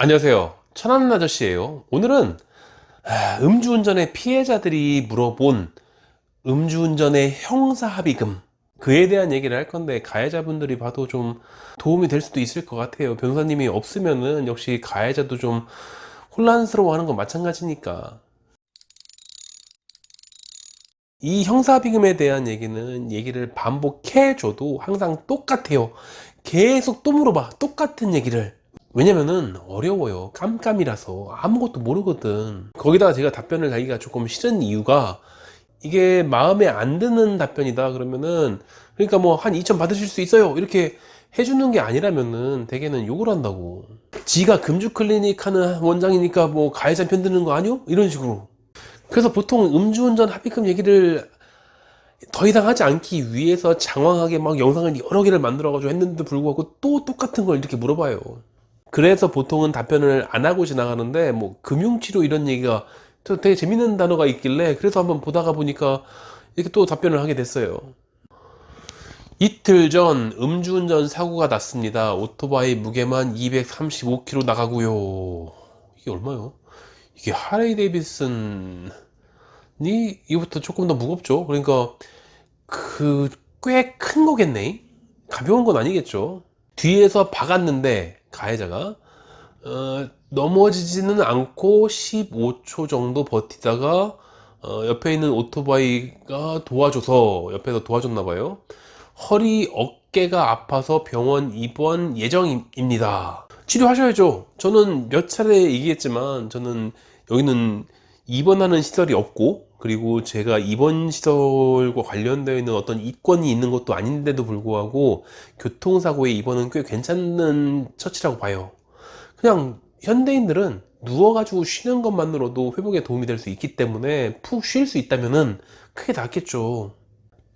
안녕하세요. 천안 아저씨예요. 오늘은 아, 음주운전의 피해자들이 물어본 음주운전의 형사합의금 그에 대한 얘기를 할 건데 가해자분들이 봐도 좀 도움이 될 수도 있을 것 같아요. 변호사님이 없으면은 역시 가해자도 좀 혼란스러워 하는 건 마찬가지니까. 이 형사합의금에 대한 얘기는 얘기를 반복해줘도 항상 똑같아요. 계속 또 물어봐. 똑같은 얘기를. 왜냐면은 어려워요. 깜깜이라서 아무것도 모르거든. 거기다가 제가 답변을 하기가 조금 싫은 이유가 이게 마음에 안 드는 답변이다 그러면은 그러니까 뭐 한 2천 받으실 수 있어요. 이렇게 해주는 게 아니라면은 대개는 욕을 한다고. 지가 금주 클리닉 하는 원장이니까 뭐 가해자 편 드는 거 아니요? 이런 식으로. 그래서 보통 음주운전 합의금 얘기를 더 이상 하지 않기 위해서 장황하게 막 영상을 여러 개를 만들어 가지고 했는데도 불구하고 또 똑같은 걸 이렇게 물어봐요. 그래서 보통은 답변을 안 하고 지나가는데 뭐 금융치료 이런 얘기가 또 되게 재밌는 단어가 있길래 그래서 한번 보다가 보니까 이렇게 또 답변을 하게 됐어요. 이틀 전 음주운전 사고가 났습니다. 오토바이 무게만 235kg 나가고요. 이게 얼마요? 이게 하레이 데이비슨이 이거부터 조금 더 무겁죠. 그러니까 그 꽤 큰 거겠네. 가벼운 건 아니겠죠. 뒤에서 박았는데 가해자가 어, 넘어지지는 않고 15초 정도 버티다가 어, 옆에 있는 오토바이가 도와줘서 옆에서 도와줬나 봐요. 허리 어깨가 아파서 병원 입원 예정입니다. 치료하셔야죠. 저는 몇 차례 얘기했지만 저는 여기는 입원하는 시설이 없고 그리고 제가 입원 시설과 관련되어 있는 어떤 이권이 있는 것도 아닌데도 불구하고 교통사고의 입원은 꽤 괜찮은 처치라고 봐요. 그냥 현대인들은 누워가지고 쉬는 것만으로도 회복에 도움이 될 수 있기 때문에 푹 쉴 수 있다면은 크게 낫겠죠.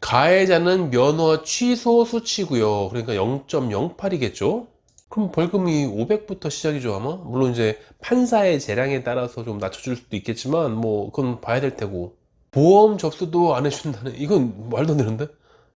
가해자는 면허 취소 수치고요. 그러니까 0.08이겠죠. 그럼 벌금이 500부터 시작이죠, 아마? 물론 이제 판사의 재량에 따라서 좀 낮춰줄 수도 있겠지만, 뭐, 그건 봐야 될 테고. 보험 접수도 안 해준다는, 이건 말도 안 되는데?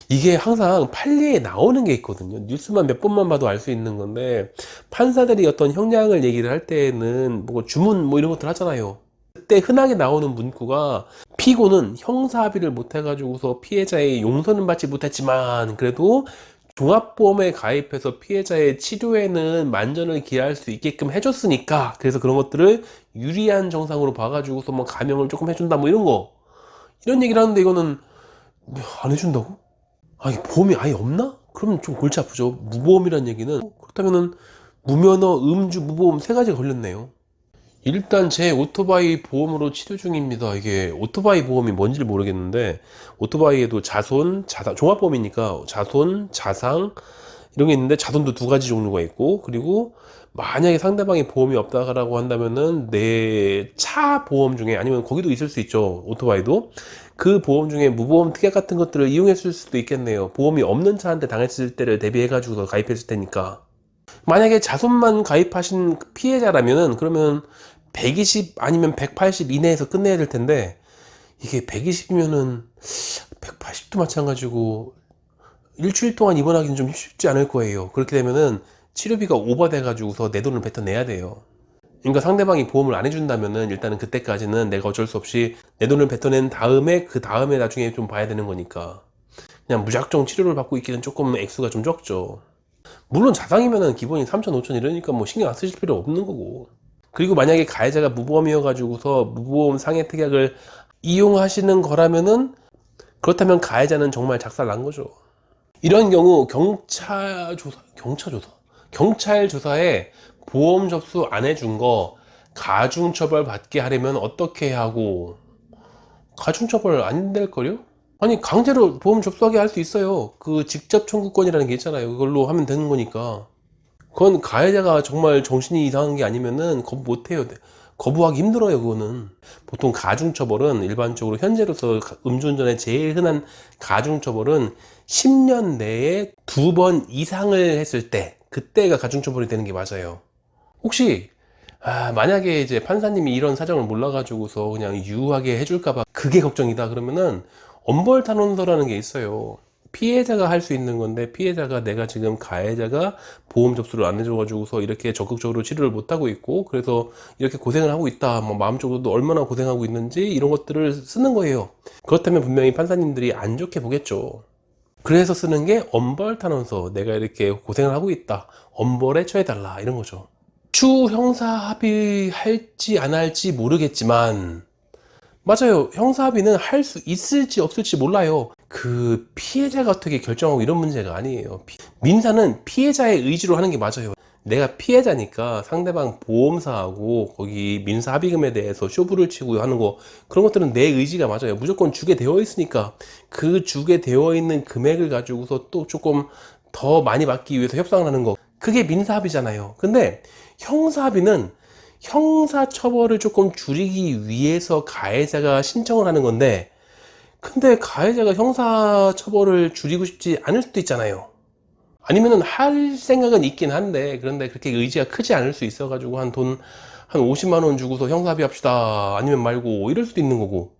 이게 항상 판례에 나오는 게 있거든요. 뉴스만 몇 번만 봐도 알 수 있는 건데, 판사들이 어떤 형량을 얘기를 할 때는, 뭐, 주문 뭐 이런 것들 하잖아요. 그때 흔하게 나오는 문구가, 피고는 형사 합의를 못 해가지고서 피해자의 용서는 받지 못했지만, 그래도 종합보험에 가입해서 피해자의 치료에는 만전을 기할 수 있게끔 해줬으니까 그래서 그런 것들을 유리한 정상으로 봐가지고서 뭐 감형을 조금 해준다 뭐 이런 거 이런 얘기를 하는데 이거는 뭐안 해준다고? 아니 보험이 아예 없나? 그러면 좀 골치 아프죠 무보험이란 얘기는 그렇다면은 무면허, 음주, 무보험 세 가지 걸렸네요 일단 제 오토바이 보험으로 치료 중입니다. 이게 오토바이 보험이 뭔지 모르겠는데 오토바이에도 자손, 자상, 종합보험이니까 자손, 자상 이런 게 있는데 자손도 두 가지 종류가 있고 그리고 만약에 상대방이 보험이 없다라고 한다면은 내 차 보험 중에 아니면 거기도 있을 수 있죠. 오토바이도 그 보험 중에 무보험 특약 같은 것들을 이용했을 수도 있겠네요. 보험이 없는 차한테 당했을 때를 대비해 가지고 가입했을 테니까. 만약에 자손만 가입하신 피해자라면은 그러면 120 아니면 180 이내에서 끝내야 될 텐데 이게 120이면은 180도 마찬가지고 일주일 동안 입원하기는 좀 쉽지 않을 거예요. 그렇게 되면은 치료비가 오버돼 가지고서 내 돈을 뱉어내야 돼요. 그러니까 상대방이 보험을 안 해준다면은 일단은 그때까지는 내가 어쩔 수 없이 내 돈을 뱉어낸 다음에 그 다음에 나중에 좀 봐야 되는 거니까 그냥 무작정 치료를 받고 있기는 조금 액수가 좀 적죠. 물론 자상이면은 기본이 3천, 5천 이러니까 뭐 신경 안 쓰실 필요 없는 거고. 그리고 만약에 가해자가 무보험이어가지고서 무보험 상해 특약을 이용하시는 거라면은 그렇다면 가해자는 정말 작살 난 거죠. 이런 경우 경찰 조사, 경찰 조사, 경찰 조사에 보험 접수 안 해준 거 가중 처벌 받게 하려면 어떻게 하고 가중 처벌 안 될 거요? 아니 강제로 보험 접수하게 할 수 있어요. 그 직접 청구권이라는 게 있잖아요. 그걸로 하면 되는 거니까. 그건 가해자가 정말 정신이 이상한 게 아니면은 거부 못 해요. 거부하기 힘들어요, 그거는. 보통 가중처벌은 일반적으로 현재로서 음주운전의 제일 흔한 가중처벌은 10년 내에 두 번 이상을 했을 때, 그때가 가중처벌이 되는 게 맞아요. 혹시, 아, 만약에 이제 판사님이 이런 사정을 몰라가지고서 그냥 유하게 해줄까봐 그게 걱정이다 그러면은 엄벌 탄원서라는 게 있어요. 피해자가 할 수 있는 건데 피해자가 내가 지금 가해자가 보험 접수를 안 해줘가지고서 이렇게 적극적으로 치료를 못 하고 있고 그래서 이렇게 고생을 하고 있다 뭐 마음적으로도 얼마나 고생하고 있는지 이런 것들을 쓰는 거예요. 그렇다면 분명히 판사님들이 안 좋게 보겠죠. 그래서 쓰는 게 엄벌 탄원서 내가 이렇게 고생을 하고 있다 엄벌에 처해달라 이런 거죠. 추 형사 합의할지 안 할지 모르겠지만 맞아요. 형사합의는 할 수 있을지 없을지 몰라요. 그 피해자가 어떻게 결정하고 이런 문제가 아니에요. 피- 민사는 피해자의 의지로 하는 게 맞아요. 내가 피해자니까 상대방 보험사하고 거기 민사 합의금에 대해서 쇼부를 치고 하는 거 그런 것들은 내 의지가 맞아요. 무조건 주게 되어 있으니까 그 주게 되어 있는 금액을 가지고서 또 조금 더 많이 받기 위해서 협상을 하는 거 그게 민사 합의잖아요. 근데 형사 합의는 형사 처벌을 조금 줄이기 위해서 가해자가 신청을 하는 건데 근데 가해자가 형사 처벌을 줄이고 싶지 않을 수도 있잖아요. 아니면은 할 생각은 있긴 한데 그런데 그렇게 의지가 크지 않을 수 있어 가지고 한 돈한 50만 원 주고서 형사합의 합시다 아니면 말고 이럴 수도 있는 거고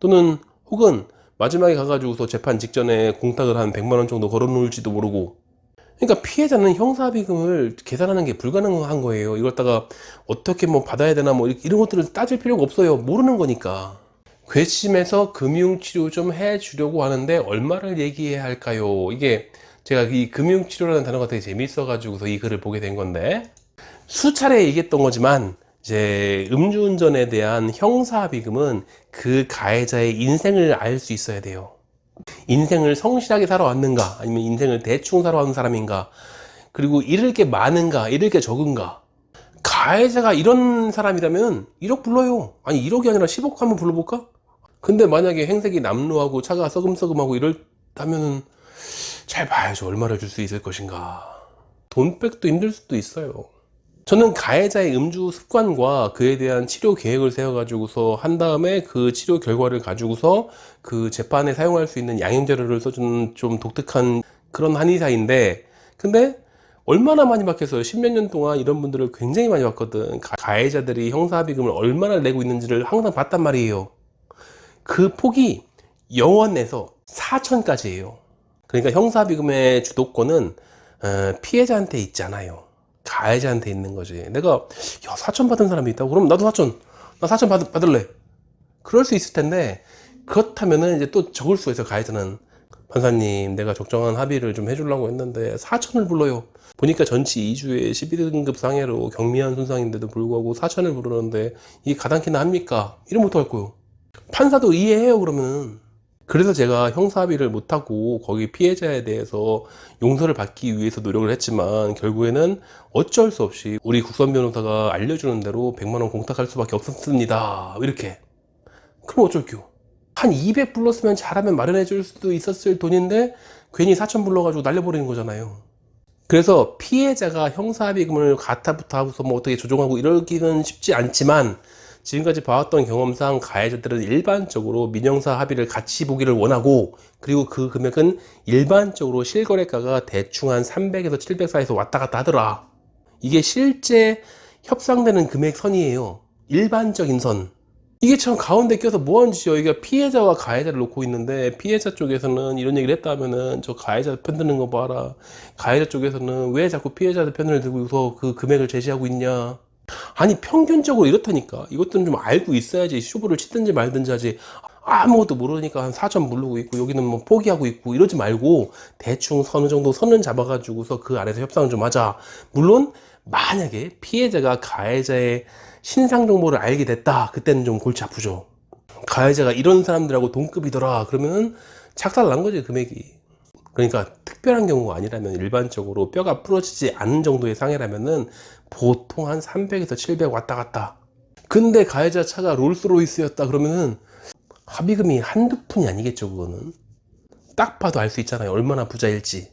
또는 혹은 마지막에 가가지고서 재판 직전에 공탁을 한 100만 원 정도 걸어 놓을지도 모르고 그러니까 피해자는 형사합의금을 계산하는 게 불가능한 거예요. 이걸 다가 어떻게 뭐 받아야 되나 뭐 이런 것들을 따질 필요가 없어요. 모르는 거니까. 괘씸해서 금융치료 좀 해주려고 하는데 얼마를 얘기해야 할까요? 이게 제가 이 금융치료라는 단어가 되게 재밌어가지고서 이 글을 보게 된 건데 수차례 얘기했던 거지만 이제 음주운전에 대한 형사합의금은 그 가해자의 인생을 알 수 있어야 돼요. 인생을 성실하게 살아왔는가? 아니면 인생을 대충 살아온 사람인가? 그리고 잃을 게 많은가? 잃을 게 적은가? 가해자가 이런 사람이라면 1억 불러요. 아니 1억이 아니라 10억 한번 불러볼까? 근데 만약에 행색이 남루하고 차가 썩음썩음하고 이럴다면은 잘 봐야죠. 얼마를 줄 수 있을 것인가. 돈백도 힘들 수도 있어요 저는 가해자의 음주 습관과 그에 대한 치료 계획을 세워가지고서 한 다음에 그 치료 결과를 가지고서 그 재판에 사용할 수 있는 양형 자료를 써주는 좀 독특한 그런 한의사인데 근데 얼마나 많이 받겠어요 십몇 년 동안 이런 분들을 굉장히 많이 봤거든. 가- 가해자들이 형사합의금을 얼마나 내고 있는지를 항상 봤단 말이에요. 그 폭이 영원에서 4천까지예요. 그러니까 형사합의금의 주도권은 어, 피해자한테 있잖아요 가해자한테 있는 거지. 내가 야 4천 받은 사람이 있다고 그럼 나도 4천 나 4천 받, 받을래. 그럴 수 있을 텐데 그렇다면은 이제 또 적을 수가 있어 가해자는 판사님 내가 적정한 합의를 좀 해주려고 했는데 4천을 불러요. 보니까 전치 2주에 12등급 상해로 경미한 손상인데도 불구하고 4천을 부르는데 이게 가당키나 합니까? 이러면 어떡할 거요? 판사도 이해해요 그러면. 그래서 제가 형사합의를 못하고 거기 피해자에 대해서 용서를 받기 위해서 노력을 했지만 결국에는 어쩔 수 없이 우리 국선 변호사가 알려주는 대로 100만 원 공탁할 수밖에 없었습니다. 이렇게. 그럼 어쩔게요? 한 200 불렀으면 잘하면 마련해 줄 수도 있었을 돈인데 괜히 4천 불러가지고 날려버리는 거잖아요. 그래서 피해자가 형사합의금을 가타부터 하고서 뭐 어떻게 조정하고 이러기는 쉽지 않지만 지금까지 봐왔던 경험상 가해자들은 일반적으로 민형사 합의를 같이 보기를 원하고 그리고 그 금액은 일반적으로 실거래가가 대충 한 300에서 700 사이에서 왔다 갔다 하더라. 이게 실제 협상되는 금액 선이에요. 일반적인 선. 이게 참 가운데 껴서 뭐하는 짓이야. 이게 피해자와 가해자를 놓고 있는데 피해자 쪽에서는 이런 얘기를 했다 하면은 저 가해자 편 드는 거 봐라. 가해자 쪽에서는 왜 자꾸 피해자 편을 들고서 그 금액을 제시하고 있냐. 아니 평균적으로 이렇다니까. 이것들은 좀 알고 있어야지 쇼부를 치든지 말든지 하지. 아무것도 모르니까 한 4천 부르고 있고 여기는 뭐 포기하고 있고 이러지 말고 대충 어느 정도 선을 잡아가지고서 그 안에서 협상을 좀 하자. 물론 만약에 피해자가 가해자의 신상 정보를 알게 됐다. 그때는 좀 골치 아프죠. 가해자가 이런 사람들하고 동급이더라. 그러면은 착살 난 거지 금액이 그러니까 특별한 경우가 아니라면 일반적으로 뼈가 부러지지 않은 정도의 상해라면은 보통 한 300에서 700 왔다 갔다. 근데 가해자 차가 롤스로이스였다 그러면은 합의금이 한두 푼이 아니겠죠 그거는. 딱 봐도 알 수 있잖아요 얼마나 부자일지.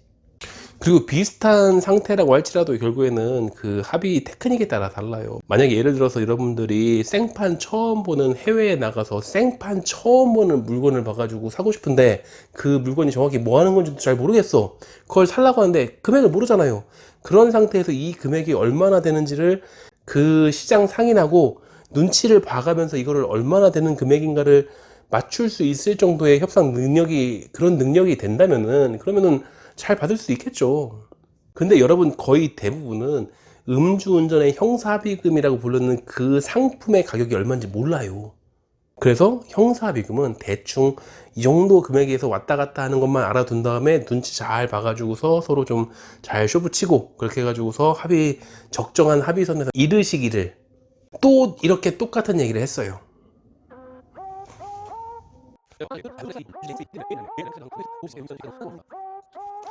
그리고 비슷한 상태라고 할지라도 결국에는 그 합의 테크닉에 따라 달라요. 만약에 예를 들어서 여러분들이 생판 처음 보는 해외에 나가서 생판 처음 보는 물건을 봐가지고 사고 싶은데 그 물건이 정확히 뭐 하는 건지도 잘 모르겠어. 그걸 살라고 하는데 금액을 모르잖아요. 그런 상태에서 이 금액이 얼마나 되는지를 그 시장 상인하고 눈치를 봐가면서 이거를 얼마나 되는 금액인가를 맞출 수 있을 정도의 협상 능력이 그런 능력이 된다면은 그러면은 잘 받을 수 있겠죠. 근데 여러분 거의 대부분은 음주운전의 형사비금이라고 부르는 그 상품의 가격이 얼마인지 몰라요. 그래서 형사비금은 대충 이 정도 금액에서 왔다 갔다 하는 것만 알아둔 다음에 눈치 잘 봐가지고서 서로 좀 잘 쇼부치고 그렇게 해가지고서 합의 적정한 합의선에서 이르시기를 또 이렇게 똑같은 얘기를 했어요.